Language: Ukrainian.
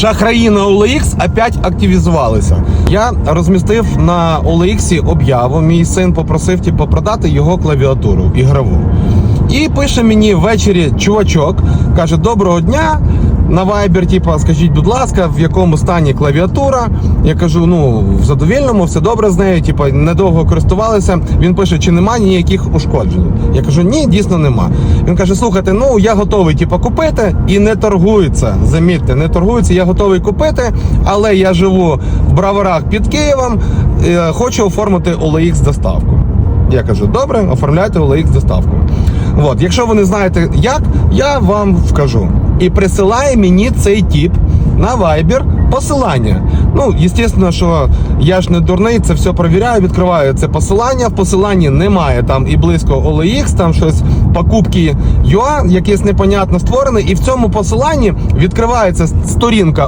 Шахраї на OLX опять активізувалися. Я розмістив на OLX об'яву. Мій син попросив типу, продати його клавіатуру ігрову. І пише мені ввечері чувачок, каже: Доброго дня. На Viber, типу, скажіть, будь ласка, в якому стані клавіатура. Я кажу, ну в задовільному, все добре з нею, типу, недовго користувалися. Він пише, чи немає ніяких ушкоджень. Я кажу, ні, дійсно нема. Він каже: слухайте, ну я готовий, типу, купити і не торгується. Замітьте, не торгується, я готовий купити, але я живу в браворах під Києвом, е, хочу оформити OLX доставку. Я кажу, добре, оформляйте OLX доставку. От, якщо ви не знаєте як, я вам вкажу. І присилає мені цей тип на Viber посилання. Ну, звісно, що я ж не дурний, це все перевіряю, відкриваю це посилання. В посиланні немає там і близько OLX, там щось покупки UA, якесь непонятно створене. І в цьому посиланні відкривається сторінка